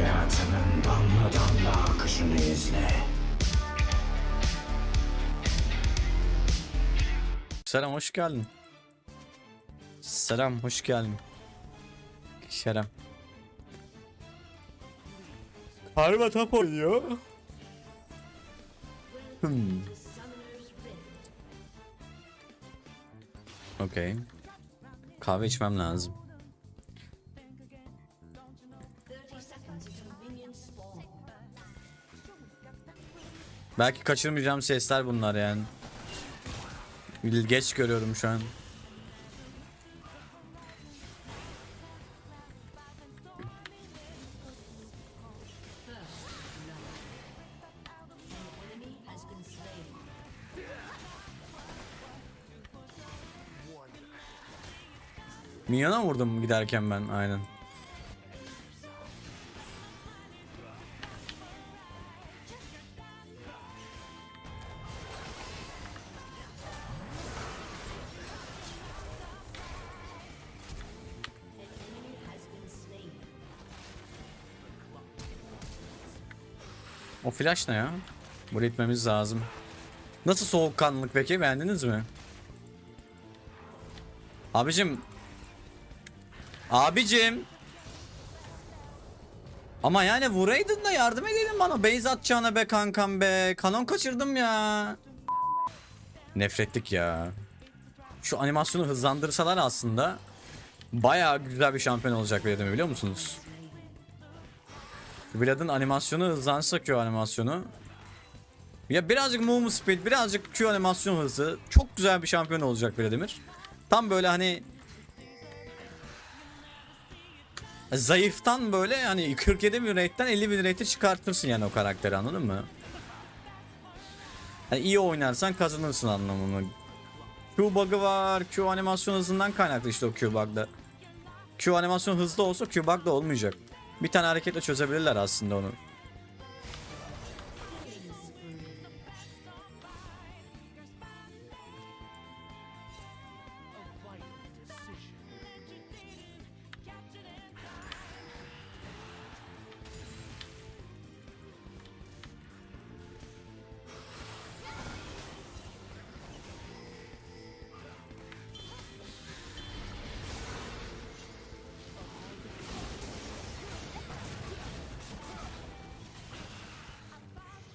Hayatının damla damla akışını izle. Selam hoş geldin. Selam hoş geldin. Şerem. Karma top oynuyor. Hmm. Okey. Kahve içmem lazım. Belki kaçırmayacağım sesler bunlar yani. Geç görüyorum şu an. Minyona vurdum giderken ben aynen. O flash ne ya? Buraya gitmemiz lazım. Nasıl soğukkanlılık peki? Beğendiniz mi? Abicim. Abicim. Ama yani vuraydın da yardım edelim bana. Base atacağına be kankam be. Kanon kaçırdım ya. Nefretlik ya. Şu animasyonu hızlandırsalar aslında bayağı güzel bir şampiyon olacak dedim biliyor musunuz? Vlad'ın animasyonu hızlansa Q animasyonu. Ya birazcık move speed, birazcık Q animasyon hızı. Çok güzel bir şampiyon olacak Vladimir. Tam böyle hani zayıftan böyle hani 47 bin rate'den 50 bin rate'e çıkartırsın yani o karakteri anladın mı? Yani iyi oynarsan kazanırsın anlamını. Q bug'ı var. Q animasyon hızından kaynaklı işte o Q bug'da. Q animasyon hızlı olsa Q bug da olmayacak. Bir tane hareketle çözebilirler aslında onu.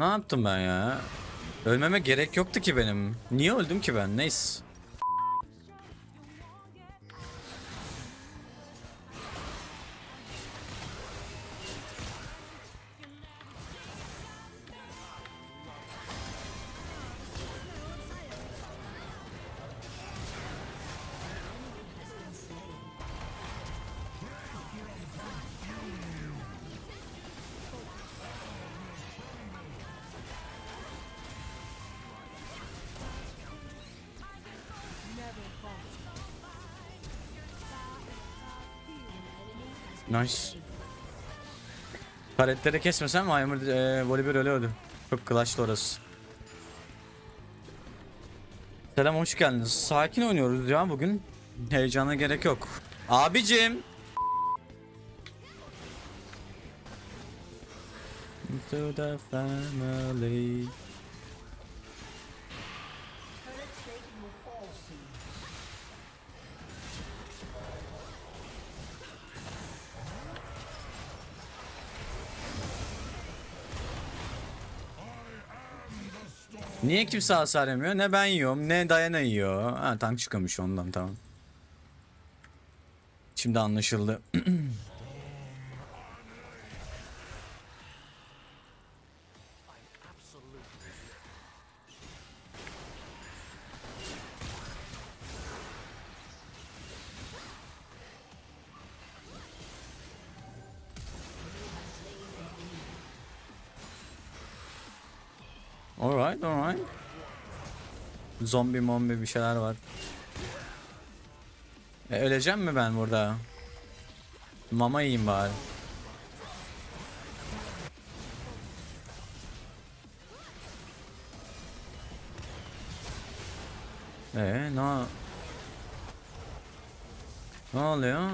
Ne yaptım ben ya? Ölmeme gerek yoktu ki benim. Niye öldüm ki ben? Neyse. Nice. Paletleri kesmesem Heimer e, Volibear ölüyordu. Çok clutch'tı orası. Selam hoş geldiniz. Sakin oynuyoruz ya bugün. Heyecana gerek yok. Abicim. The family. Niye kimse hasar yemiyor? Ne ben yiyorum ne Dayana yiyor. Ha tank çıkamış ondan tamam. Şimdi anlaşıldı. Alright, alright. Zombi mombi bir şeyler var. E, öleceğim mi ben burada? Mama yiyeyim bari. Ee, ne Ne oluyor?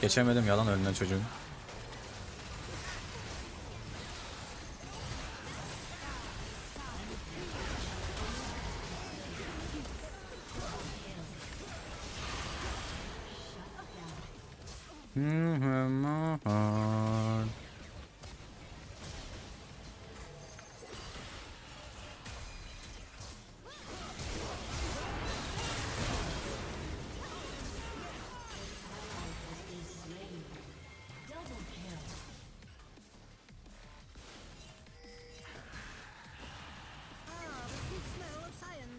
Geçemedim yalan önüne çocuğun.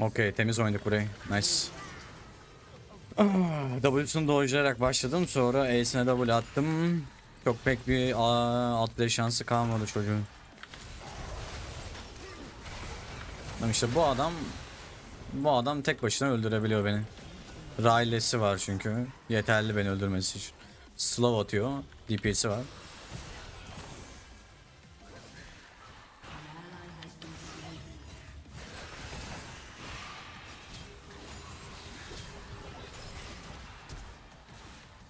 Okey temiz oynadık burayı. Nice. Ah, W'sunu dojlayarak başladım sonra Ace'ine W attım. Çok pek bir atlet şansı kalmadı çocuğun. İşte bu adam bu adam tek başına öldürebiliyor beni. Riley'si var çünkü. Yeterli beni öldürmesi için. Slow atıyor. DPS'i var.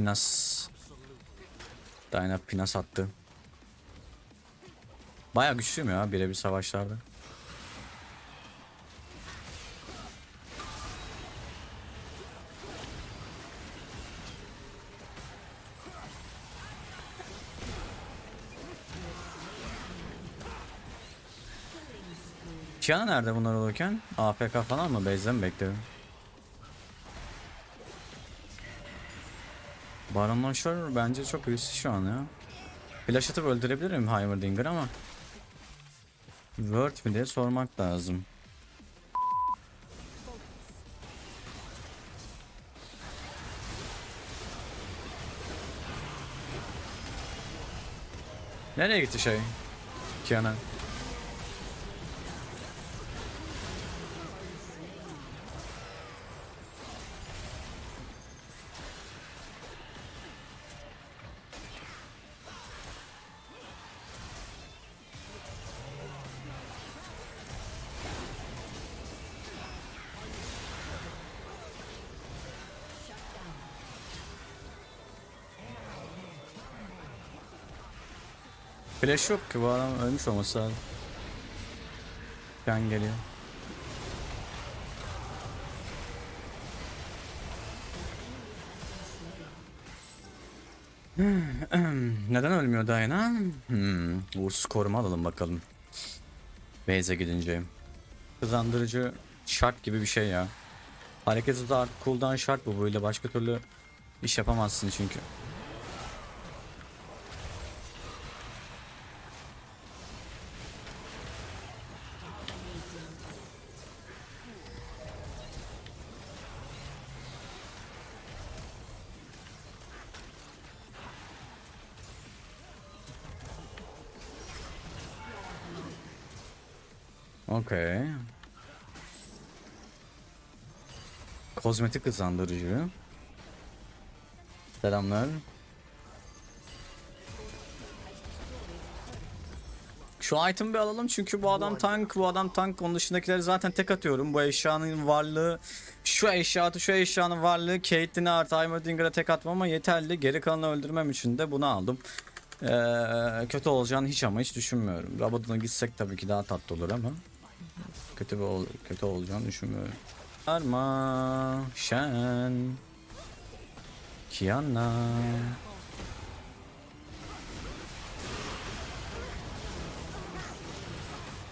Pinas. Dyna Pinas attı. Baya güçlüyüm ya birebir savaşlarda. Kiana nerede bunlar olurken? AFK falan mı? Base'de mi bekliyor? Baron Nashor bence çok üstü şu an ya. Flash atıp öldürebilirim Heimerdinger ama Word mi diye sormak lazım. Nereye gitti şey? Kiana. Flash yok ki bu adam ölmüş olması lazım. Can geliyor. Neden ölmüyor Diana? Hmm, uğursuz koruma alalım bakalım. Base'e gidince. Hızlandırıcı şart gibi bir şey ya. Hareket hızı artık cooldown şart bu böyle başka türlü iş yapamazsın çünkü. Okey. Kozmetik hızlandırıcı. Selamlar. Şu item'ı bir alalım çünkü bu adam tank, bu adam tank. Onun dışındakileri zaten tek atıyorum. Bu eşyanın varlığı, şu eşya, şu eşyanın varlığı Caitlyn'e artı Heimerdinger'a tek atmama yeterli. Geri kalanı öldürmem için de bunu aldım. Ee, kötü olacağını hiç ama hiç düşünmüyorum. Rabadon'a gitsek tabii ki daha tatlı olur ama kötü ol- kötü olacağını düşünmüyorum. Arma Şen Kiana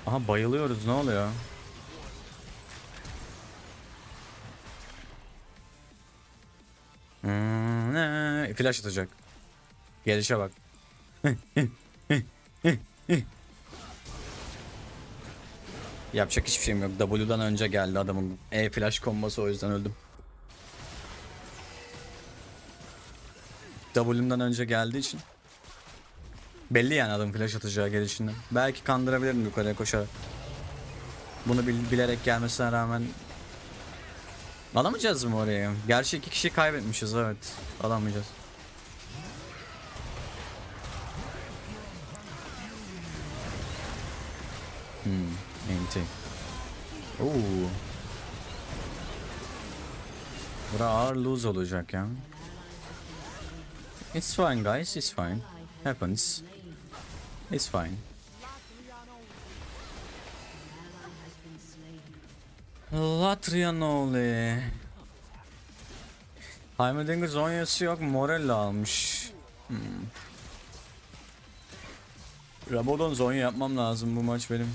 Aha bayılıyoruz ne oluyor? Hmm? Flash atacak. Gelişe bak. Yapacak hiçbir şeyim yok. W'dan önce geldi adamın E flash kombosu o yüzden öldüm. W'mdan önce geldiği için. Belli yani adam flash atacağı gelişinden. Belki kandırabilirim yukarıya koşarak. Bunu bil- bilerek gelmesine rağmen Alamayacağız mı oraya? Gerçi iki kişi kaybetmişiz evet. Alamayacağız. Enti. Oo. Bura ağır lose olacak ya. It's fine guys, it's fine. Happens. It's fine. Latrianoli. Heimerdinger zonyası yok. Morelli almış. Hmm. Rabadon Zonya yapmam lazım bu maç benim.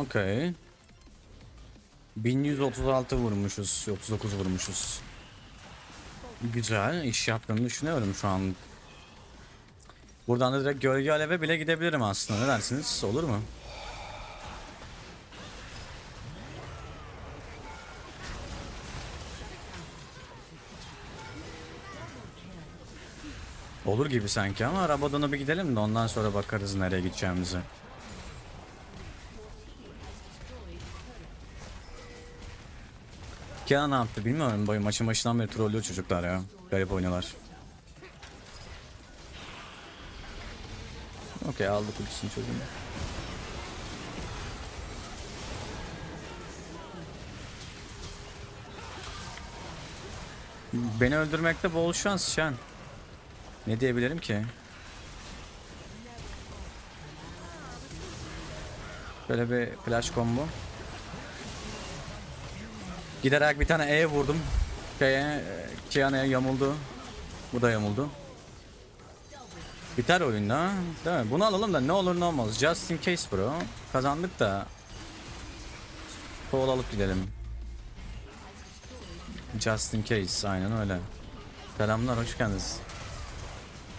Okey. 1136 vurmuşuz. 39 vurmuşuz. Güzel. iş yaptığını düşünüyorum şu an. Buradan da direkt gölge aleve bile gidebilirim aslında. Ne dersiniz? Olur mu? Olur gibi sanki ama Rabadon'a bir gidelim de ondan sonra bakarız nereye gideceğimizi. Kia ne yaptı bilmiyorum. Boyu maçın başından beri trollüyor çocuklar ya. Garip oynuyorlar. Okey aldık ultisini çocuğun. Beni öldürmekte bol şans Şen. Ne diyebilirim ki? Böyle bir flash combo. Giderek bir tane E vurdum. Şeye, e, Kiana'ya yamuldu. Bu da yamuldu. Biter oyunda. Değil mi? Bunu alalım da ne olur ne olmaz. Just in case bro. Kazandık da. Koval alıp gidelim. Just in case. Aynen öyle. Selamlar hoş geldiniz.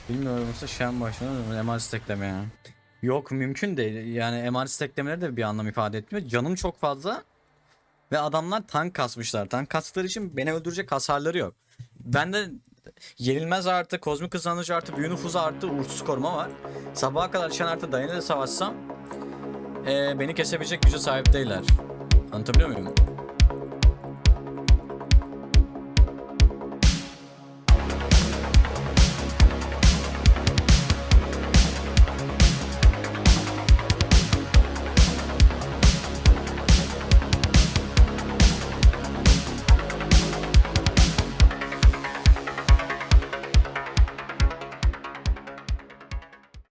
Bilmiyorum olsa Shen başlıyor. MR stacklemeye. Yok mümkün değil. Yani MR stacklemeleri de bir anlam ifade etmiyor. Canım çok fazla. Ve adamlar tank kasmışlar. Tank kastıkları için beni öldürecek hasarları yok. Bende yenilmez artı, kozmik hızlanıcı artı, büyü nüfuzu artı, uğursuz koruma var. Sabaha kadar Shen artı dayanıyla savaşsam eee, beni kesebilecek güce sahip değiller. Anlatabiliyor muyum?